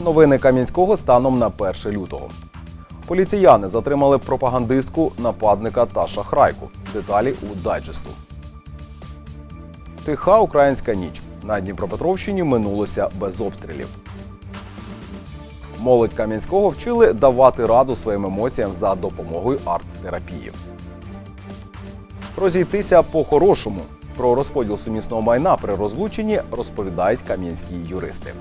Новини Кам'янського станом на 1 лютого. Поліціяни затримали пропагандистку, нападника та шахрайку. Деталі у дайджесту. Тиха українська ніч. На Дніпропетровщині минулося без обстрілів. Молодь Кам'янського вчили давати раду своїм емоціям за допомогою арт-терапії. Розійтися по-хорошому. Про розподіл сумісного майна при розлученні розповідають кам'янські юристи.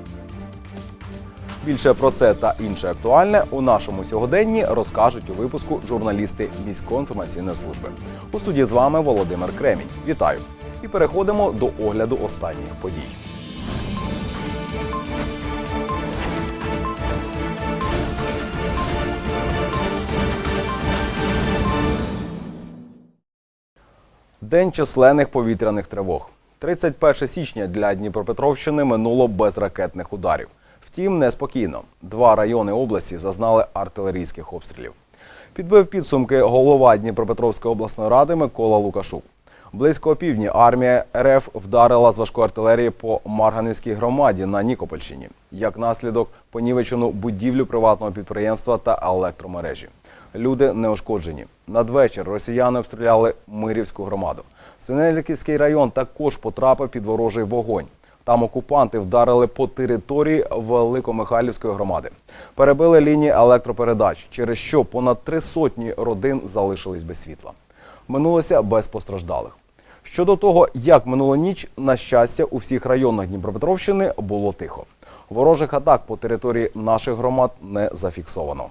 Більше про це та інше актуальне у нашому сьогоденні розкажуть у випуску журналісти міської інформаційної служби. У студії з вами Володимир Кремінь. Вітаю! І переходимо до огляду останніх подій. День численних повітряних тривог. 31 січня для Дніпропетровщини минуло без ракетних ударів. Втім, неспокійно. Два райони області зазнали артилерійських обстрілів. Підбив підсумки голова Дніпропетровської обласної ради Микола Лукашук. Близько опівдні армія РФ вдарила з важкої артилерії по Марганецькій громаді на Нікопольщині. Як наслідок понівечену будівлю приватного підприємства та електромережі. Люди не ушкоджені. Надвечір росіяни обстріляли Мирівську громаду. Синельниківський район також потрапив під ворожий вогонь. Там окупанти вдарили по території Великомихайлівської громади. Перебили лінії електропередач, через що понад три сотні родин залишились без світла. Минулося без постраждалих. Щодо того, як минула ніч, на щастя, у всіх районах Дніпропетровщини було тихо. Ворожих атак по території наших громад не зафіксовано.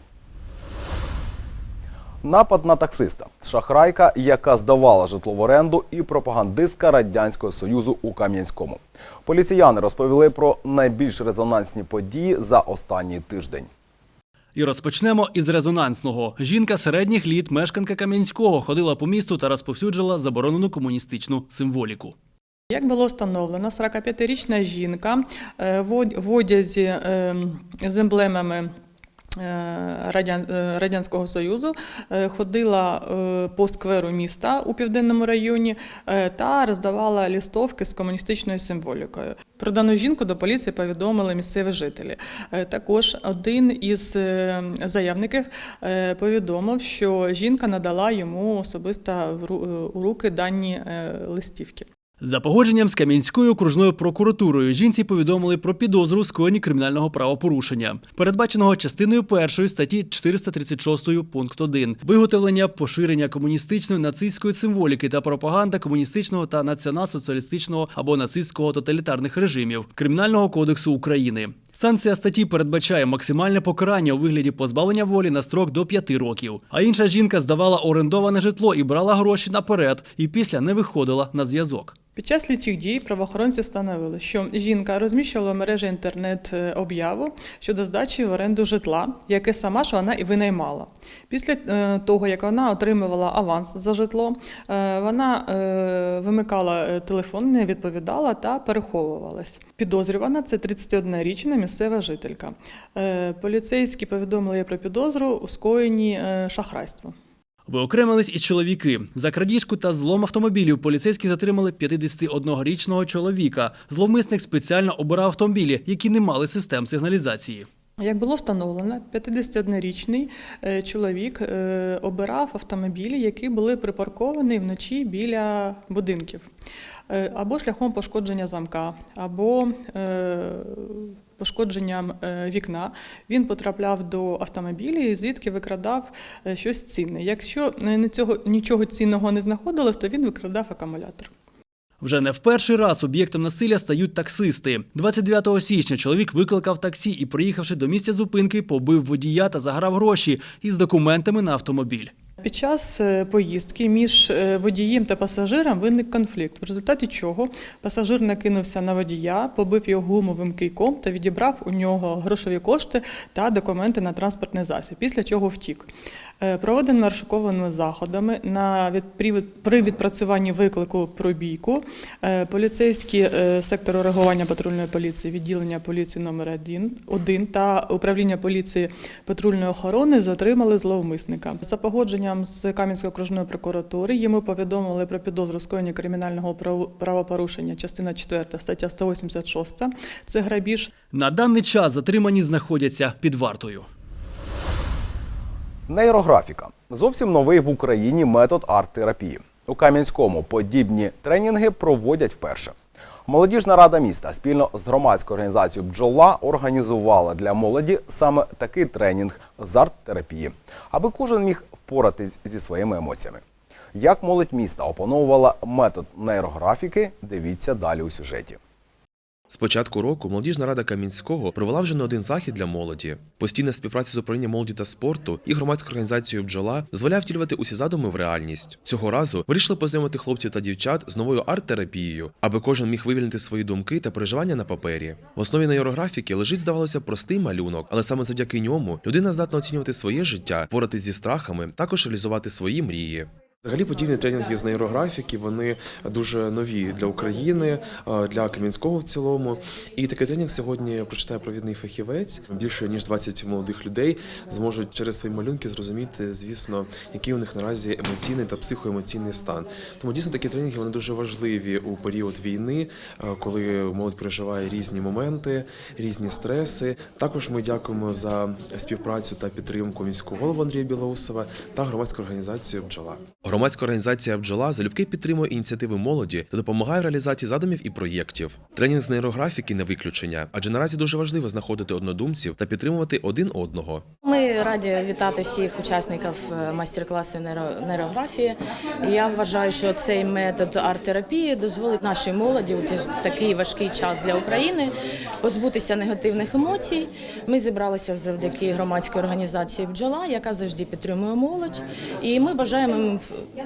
Напад на таксиста, шахрайка, яка здавала житло в оренду, і пропагандистка радянського союзу у Кам'янському. Поліціяни розповіли про найбільш резонансні події за останній тиждень. І розпочнемо із резонансного. Жінка середніх літ, мешканка Кам'янського, ходила по місту та розповсюджувала заборонену комуністичну символіку. Як було встановлено, 45-річна жінка е, в одязі е, з емблемами Радянського Союзу е, ходила е, по скверу міста у південному районі е, та роздавала лістовки з комуністичною символікою. Про дану жінку до поліції повідомили місцеві жителі. Е, Також один із е, заявників е, повідомив, що жінка надала йому особисто е, у руки дані е, листівки. За погодженням з Кам'янською окружною прокуратурою жінці повідомили про підозру скоєнні кримінального правопорушення, передбаченого частиною першої статті 436 пункт 1 виготовлення поширення комуністичної нацистської символіки та пропаганда комуністичного та націонал-соціалістичного або нацистського тоталітарних режимів Кримінального кодексу України. Санкція статті передбачає максимальне покарання у вигляді позбавлення волі на строк до 5 років. А інша жінка здавала орендоване житло і брала гроші наперед, і після не виходила на зв'язок. Під час слідчих дій правоохоронці встановили, що жінка розміщувала в мережі інтернет е, об'яву щодо здачі в оренду житла, яке сама ж вона і винаймала. Після е, того, як вона отримувала аванс за житло, е, вона вимикала телефон, не відповідала та переховувалась. Підозрювана це 31-річна місцева жителька. Поліцейські повідомили про підозру у скоєнні шахрайства. Виокремились і чоловіки. За крадіжку та злом автомобілів поліцейські затримали 51-річного чоловіка. Зловмисник спеціально обирав автомобілі, які не мали систем сигналізації. Як було встановлено, 51-річний е, чоловік е, обирав автомобілі, які були припарковані вночі біля будинків, Е, або шляхом пошкодження замка, або пошкодженням е, вікна. Він потрапляв до автомобілі, звідки викрадав е, щось цінне. Якщо е, цього, нічого цінного не знаходилось, то він викрадав акумулятор. Вже не в перший раз об'єктом насилля стають таксисти. 29 січня чоловік викликав таксі і, приїхавши до місця зупинки, побив водія та заграв гроші із документами на автомобіль. Під час е, поїздки між е, водієм та пасажиром виник конфлікт, в результаті чого пасажир накинувся на водія, побив його гумовим кийком та відібрав у нього грошові кошти та документи на транспортний засіб, після чого втік. Е, Проводимо розшукованими заходами на від, при, відпрацюванні виклику про бійку. Е, Поліцейські е, сектору реагування патрульної поліції, відділення поліції номер 1, 1 та управління поліції патрульної охорони затримали зловмисника. За погодженням з Кам'янської окружної прокуратури йому повідомили про підозру скоєння кримінального право- правопорушення, частина 4, стаття 186. Це грабіж На даний час затримані знаходяться під вартою. Нейрографіка зовсім новий в Україні метод арт-терапії. У Кам'янському подібні тренінги проводять вперше. Молодіжна рада міста спільно з громадською організацією Бджола організувала для молоді саме такий тренінг з арт-терапії, аби кожен міг впоратись зі своїми емоціями. Як молодь міста опановувала метод нейрографіки, дивіться далі у сюжеті. З початку року молодіжна рада Кам'янського провела вже не один захід для молоді. Постійна співпраця з управлінням молоді та спорту і громадською організацією бджола дозволяє втілювати усі задуми в реальність. Цього разу вирішили познайомити хлопців та дівчат з новою арт-терапією, аби кожен міг вивільнити свої думки та переживання на папері. В основі нейрографіки лежить, здавалося, простий малюнок, але саме завдяки ньому людина здатна оцінювати своє життя, поратись зі страхами, також реалізувати свої мрії. Взагалі подібні тренінги з нейрографіки вони дуже нові для України, е, для Кам'янського в цілому. І такий тренінг сьогодні прочитає провідний фахівець. Більше ніж 20 молодих людей зможуть через свої малюнки зрозуміти, звісно, який у них наразі емоційний та психоемоційний стан. Тому дійсно такі тренінги вони дуже важливі у період війни, е, коли молодь переживає різні моменти, різні стреси. Також ми дякуємо за співпрацю та підтримку міського голови Андрія Білоусова та громадську організацію Бджола. Громадська організація бджола залюбки підтримує ініціативи молоді та допомагає в реалізації задумів і проєктів. Тренінг з нейрографіки не виключення, адже наразі дуже важливо знаходити однодумців та підтримувати один одного. Ми раді вітати всіх учасників е, майстер-класу нейро- нейрографії. Я вважаю, що цей метод арт-терапії дозволить нашій молоді у такий важкий час для України позбутися негативних емоцій. Ми зібралися завдяки громадській організації Бджола, яка завжди підтримує молодь. І ми бажаємо їм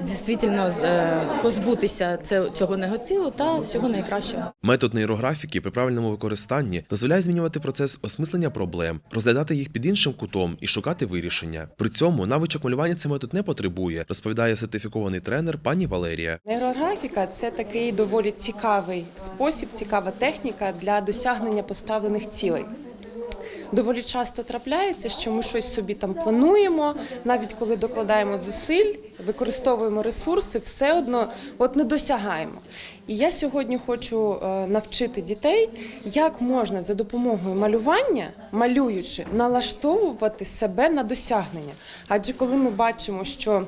дійсно е, позбутися це- цього негативу та всього найкращого. Метод нейрографіки при правильному використанні дозволяє змінювати процес осмислення проблем, розглядати їх під іншим кутом і шукати вирішення. При цьому навичок малювання цей метод не потребує, розповідає сертифікований тренер пані Валерія. Нейрографіка це такий доволі цікавий спосіб, цікава техніка для досягнення поставлених цілей. Доволі часто трапляється, що ми щось собі там плануємо, навіть коли докладаємо зусиль, використовуємо ресурси, все одно от не досягаємо. І я сьогодні хочу е, навчити дітей, як можна за допомогою малювання, малюючи, налаштовувати себе на досягнення. Адже коли ми бачимо, що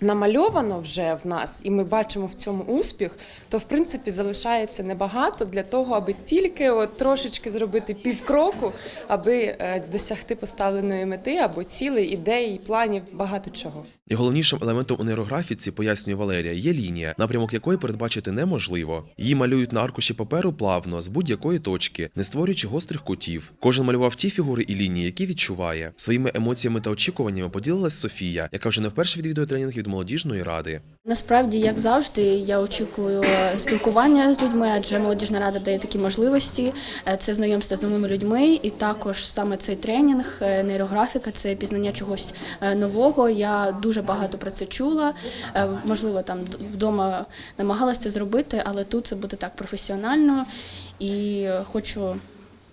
намальовано вже в нас, і ми бачимо в цьому успіх, то в принципі залишається небагато для того, аби тільки от трошечки зробити півкроку, аби е, досягти поставленої мети або цілей, ідей, планів, багато чого. І головнішим елементом у нейрографіці, пояснює Валерія, є лінія, напрямок якої передбачити неможливо. Її малюють на аркуші паперу плавно, з будь-якої точки, не створюючи гострих кутів. Кожен малював ті фігури і лінії, які відчуває. Своїми емоціями та очікуваннями поділилась Софія, яка вже не вперше відвідує тренінг від молодіжної ради. Насправді, як завжди, я очікую спілкування з людьми, адже молодіжна рада дає такі можливості. Е, Це знайомство з новими людьми, і також саме цей тренінг, е, нейрографіка, це пізнання чогось е, нового. Я дуже багато про це чула. Е, Можливо, там вдома намагалася це зробити, але тут це буде так професіонально і е, хочу.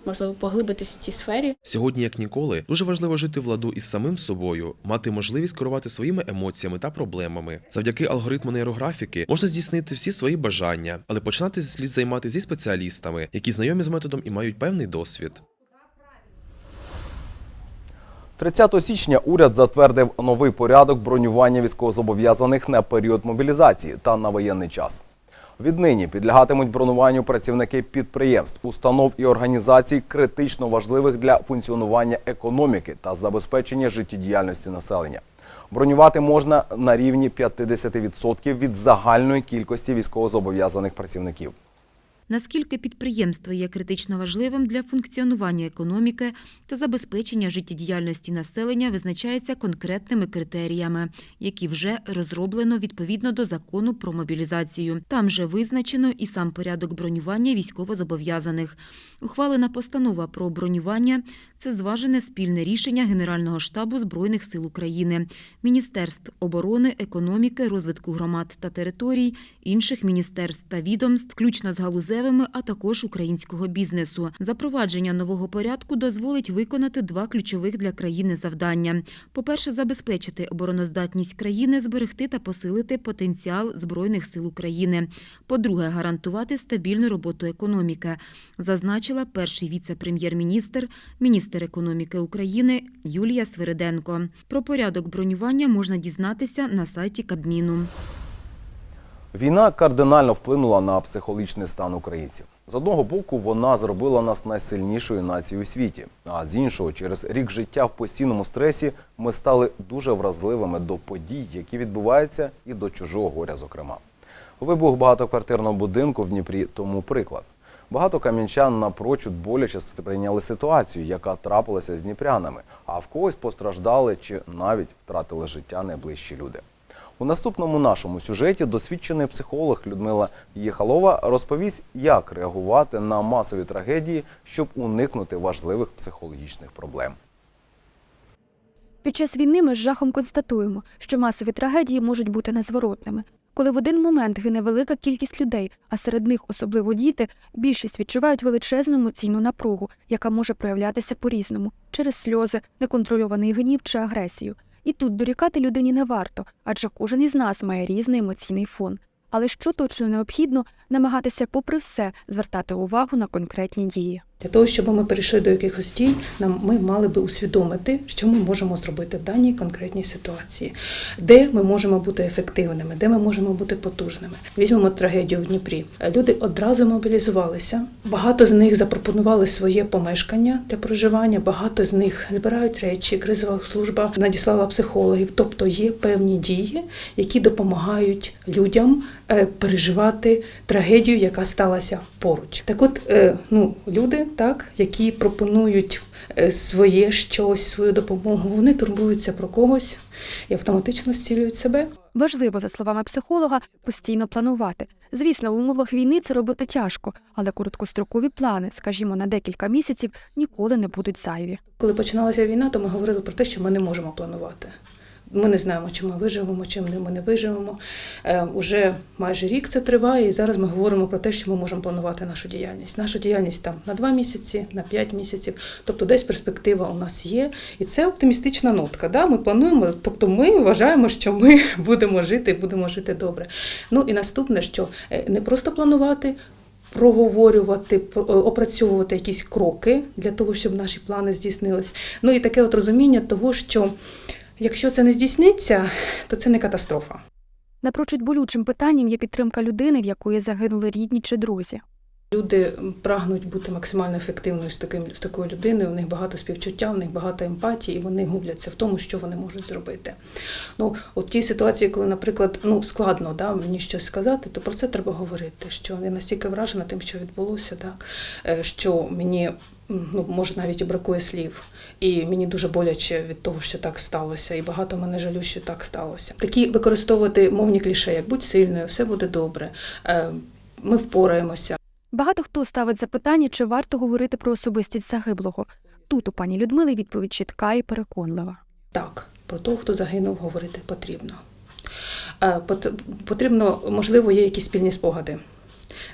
Можливо, поглибитись в цій сфері. Сьогодні, як ніколи, дуже важливо жити в ладу із самим собою, мати можливість керувати своїми емоціями та проблемами. Завдяки алгоритму нейрографіки можна здійснити всі свої бажання, але починати слід займатися зі спеціалістами, які знайомі з методом і мають певний досвід. 30 січня уряд затвердив новий порядок бронювання військовозобов'язаних на період мобілізації та на воєнний час. Віднині підлягатимуть бронуванню працівники підприємств, установ і організацій, критично важливих для функціонування економіки та забезпечення життєдіяльності населення. Бронювати можна на рівні 50% від загальної кількості військовозобов'язаних працівників. Наскільки підприємство є критично важливим для функціонування економіки та забезпечення життєдіяльності населення, визначається конкретними критеріями, які вже розроблено відповідно до закону про мобілізацію. Там же визначено і сам порядок бронювання військовозобов'язаних. Ухвалена постанова про бронювання Це зважене спільне рішення Генерального штабу Збройних сил України, міністерств оборони, економіки, розвитку громад та територій, інших міністерств та відомств, включно з галузевими, а також українського бізнесу. Запровадження нового порядку дозволить виконати два ключових для країни завдання: по-перше, забезпечити обороноздатність країни, зберегти та посилити потенціал збройних сил України. По-друге, гарантувати стабільну роботу економіки, зазначила перший віце-прем'єр-міністр, міністр економіки України Юлія Свириденко. Про порядок бронювання можна дізнатися на сайті Кабміну. Війна кардинально вплинула на психологічний стан українців. З одного боку, вона зробила нас найсильнішою нацією у світі. А з іншого, через рік життя в постійному стресі ми стали дуже вразливими до подій, які відбуваються, і до чужого горя, зокрема. Вибух багатоквартирного будинку в Дніпрі тому приклад. Багато кам'янчан напрочуд боляче прийняли ситуацію, яка трапилася з дніпрянами, а в когось постраждали чи навіть втратили життя найближчі люди. У наступному нашому сюжеті досвідчений психолог Людмила Єхалова розповість, як реагувати на масові трагедії, щоб уникнути важливих психологічних проблем. Під час війни ми з жахом констатуємо, що масові трагедії можуть бути незворотними. Коли в один момент гине велика кількість людей, а серед них особливо діти, більшість відчувають величезну емоційну напругу, яка може проявлятися по-різному через сльози, неконтрольований гнів чи агресію. І тут дорікати людині не варто, адже кожен із нас має різний емоційний фон. Але що точно необхідно, намагатися, попри все, звертати увагу на конкретні дії. Для того, щоб ми перейшли до якихось дій, нам ми мали би усвідомити, що ми можемо зробити в даній конкретній ситуації, де ми можемо бути ефективними, де ми можемо бути потужними. Візьмемо трагедію в Дніпрі. Люди одразу мобілізувалися. Багато з них запропонували своє помешкання для проживання. Багато з них збирають речі. Кризова служба надіслала психологів. Тобто є певні дії, які допомагають людям е, переживати трагедію, яка сталася поруч. Так, от е, ну люди, так які пропонують е, своє щось, свою допомогу, вони турбуються про когось і автоматично зцілюють себе. Важливо, за словами психолога, постійно планувати. Звісно, в умовах війни це робити тяжко, але короткострокові плани, скажімо, на декілька місяців, ніколи не будуть зайві. Коли починалася війна, то ми говорили про те, що ми не можемо планувати. Ми не знаємо, чи ми виживемо, чи ми не виживемо. Е, уже майже рік це триває, і зараз ми говоримо про те, що ми можемо планувати нашу діяльність. Нашу діяльність там на два місяці, на п'ять місяців. Тобто, десь перспектива у нас є, і це оптимістична нотка. Да? Ми плануємо, тобто ми вважаємо, що ми будемо жити і будемо жити добре. Ну і наступне, що е, не просто планувати. Проговорювати, про- е, опрацьовувати якісь кроки для того, щоб наші плани здійснились. Ну і таке от розуміння того, що якщо це не здійсниться, то це не катастрофа. Напрочуд болючим питанням є підтримка людини, в якої загинули рідні чи друзі. Люди прагнуть бути максимально ефективною з таким з такою людиною. У них багато співчуття, у них багато емпатії, і вони губляться в тому, що вони можуть зробити. Ну, от ті ситуації, коли, наприклад, ну складно да, мені щось сказати, то про це треба говорити. Що я настільки вражена тим, що відбулося, так е, що мені ну може навіть і бракує слів, і мені дуже боляче від того, що так сталося, і багато мене жалю, що так сталося. Такі використовувати мовні кліше, як будь сильною, все буде добре. е, Ми впораємося. Багато хто ставить запитання, чи варто говорити про особистість загиблого. Тут у пані Людмили відповідь чітка і переконлива. Так, про того, хто загинув, говорити потрібно. Е, Потрібно, можливо, є якісь спільні спогади,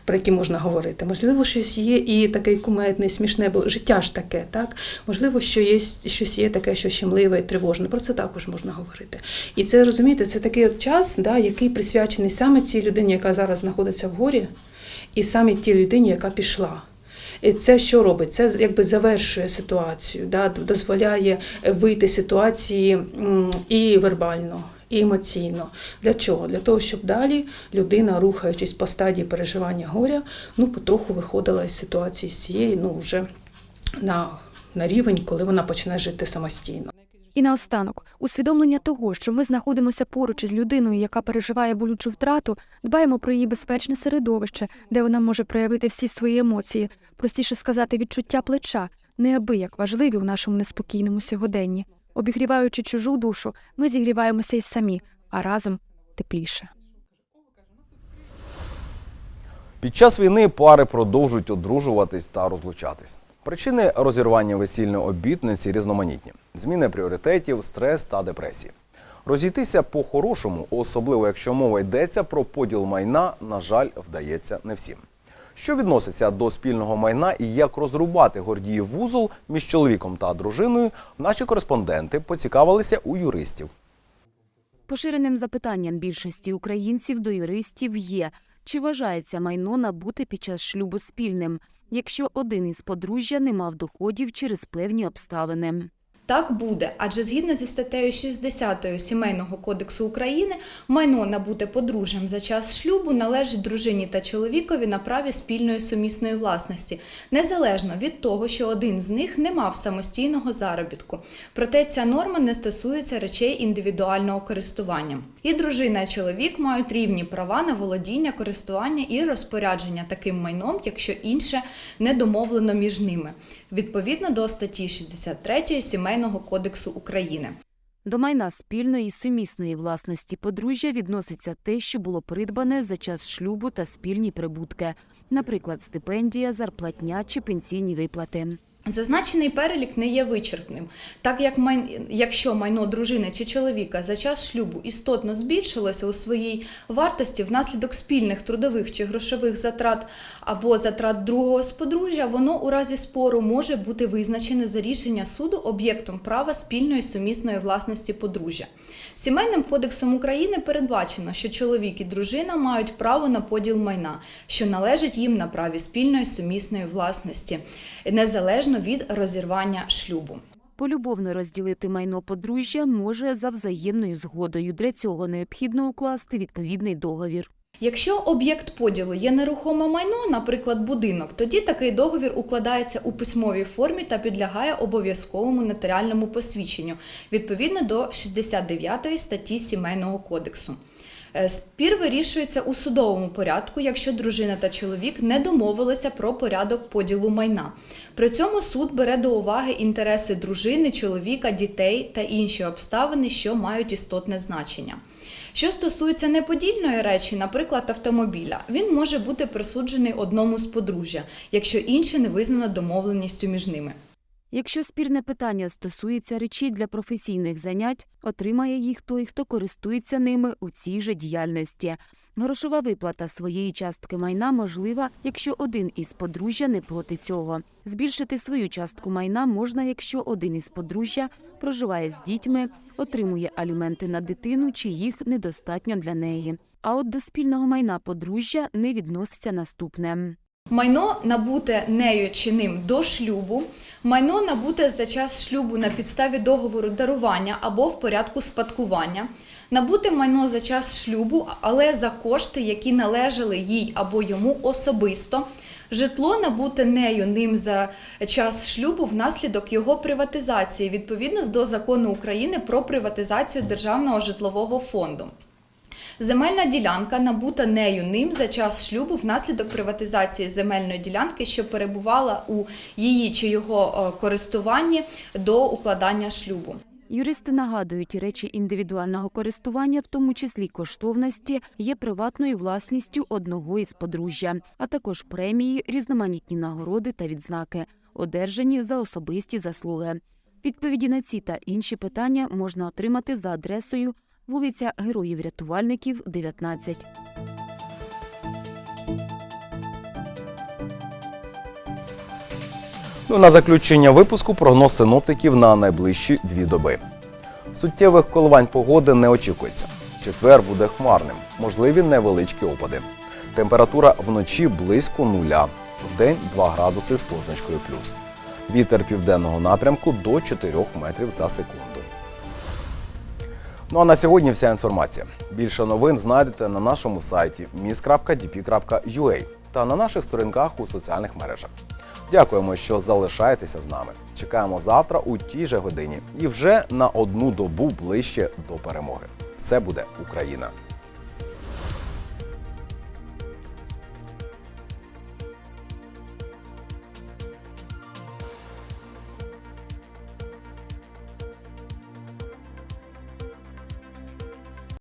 про які можна говорити. Можливо, щось є і таке кумедне, смішне, бо життя ж таке, так? Можливо, що є щось є таке, що щемливе і тривожне. Про це також можна говорити. І це розумієте, це такий от час, да, який присвячений саме цій людині, яка зараз знаходиться в горі, і саме тій людині, яка пішла. І це що робить? Це якби завершує ситуацію, да, дозволяє вийти з ситуації і вербально, і емоційно. Для чого? Для того, щоб далі людина, рухаючись по стадії переживання горя, ну потроху виходила із ситуації з цієї, ну вже на, на рівень, коли вона почне жити самостійно. І наостанок, усвідомлення того, що ми знаходимося поруч із людиною, яка переживає болючу втрату, дбаємо про її безпечне середовище, де вона може проявити всі свої емоції, простіше сказати, відчуття плеча, неабияк важливі в нашому неспокійному сьогоденні. Обігріваючи чужу душу, ми зігріваємося й самі, а разом тепліше. Під час війни пари продовжують одружуватись та розлучатись. Причини розірвання весільної обітниці різноманітні: зміни пріоритетів, стрес та депресії. Розійтися по-хорошому, особливо якщо мова йдеться про поділ майна, на жаль, вдається не всім. Що відноситься до спільного майна і як розрубати Гордіїв вузол між чоловіком та дружиною, наші кореспонденти поцікавилися у юристів. Поширеним запитанням більшості українців до юристів є, чи вважається майно набути під час шлюбу спільним, якщо один із подружжя не мав доходів через певні обставини. Так буде, адже згідно зі статтею 60 Сімейного кодексу України, майно набуте подружжям за час шлюбу належить дружині та чоловікові на праві спільної сумісної власності, незалежно від того, що один з них не мав самостійного заробітку. Проте ця норма не стосується речей індивідуального користування. І дружина, і чоловік мають рівні права на володіння, користування і розпорядження таким майном, якщо інше не домовлено між ними, відповідно до статті 63 Сімейного кодексу України. До майна спільної і сумісної власності подружжя відноситься те, що було придбане за час шлюбу та спільні прибутки, наприклад, стипендія, зарплатня чи пенсійні виплати. Зазначений перелік не є вичерпним, так як май... якщо майно дружини чи чоловіка за час шлюбу істотно збільшилося у своїй вартості внаслідок спільних трудових чи грошових затрат або затрат другого з подружжя, воно у разі спору може бути визначене за рішення суду об'єктом права спільної сумісної власності подружжя. Сімейним кодексом України передбачено, що чоловік і дружина мають право на поділ майна, що належить їм на праві спільної сумісної власності, незалежно від розірвання шлюбу. Полюбовно розділити майно подружжя може за взаємною згодою. Для цього необхідно укласти відповідний договір. Якщо об'єкт поділу є нерухоме майно, наприклад, будинок, тоді такий договір укладається у письмовій формі та підлягає обов'язковому нотаріальному посвідченню відповідно до 69 статті Сімейного кодексу. Е, Спір вирішується у судовому порядку, якщо дружина та чоловік не домовилися про порядок поділу майна. При цьому суд бере до уваги інтереси дружини, чоловіка, дітей та інші обставини, що мають істотне значення. Що стосується неподільної речі, наприклад, автомобіля, він може бути присуджений одному з подружжя, якщо інше не визнано домовленістю між ними. Якщо спірне питання стосується речі для професійних занять, отримає їх той, хто користується ними у цій же діяльності. Грошова виплата своєї частки майна можлива, якщо один із подружжя не проти цього. Збільшити свою частку майна можна, якщо один із подружжя проживає з дітьми, отримує аліменти на дитину чи їх недостатньо для неї. А от до спільного майна подружжя не відноситься наступне. Майно набуте нею чи ним до шлюбу, майно набуте за час шлюбу на підставі договору дарування або в порядку спадкування, набуте майно за час шлюбу, але за кошти, які належали їй або йому особисто. Житло набуте нею ним за час шлюбу внаслідок його приватизації відповідно до закону України про приватизацію державного житлового фонду. Земельна ділянка набута нею ним за час шлюбу внаслідок приватизації земельної ділянки, що перебувала у її чи його е, користуванні до укладання шлюбу. Юристи нагадують, речі індивідуального користування, в тому числі коштовності, є приватною власністю одного із подружжя, а також премії, різноманітні нагороди та відзнаки, одержані за особисті заслуги. Відповіді на ці та інші питання можна отримати за адресою вулиця Героїв-Рятувальників, 19. Ну, на заключення випуску прогноз синоптиків на найближчі дві доби. Суттєвих коливань погоди не очікується. Четвер буде хмарним, можливі невеличкі опади. Температура вночі близько нуля, вдень 2 градуси з позначкою плюс. Вітер південного напрямку до 4 метрів за секунду. Ну а на сьогодні вся інформація. Більше новин знайдете на нашому сайті mis.dp.ua та на наших сторінках у соціальних мережах. Дякуємо, що залишаєтеся з нами. Чекаємо завтра у тій же годині і вже на одну добу ближче до перемоги. Все буде Україна!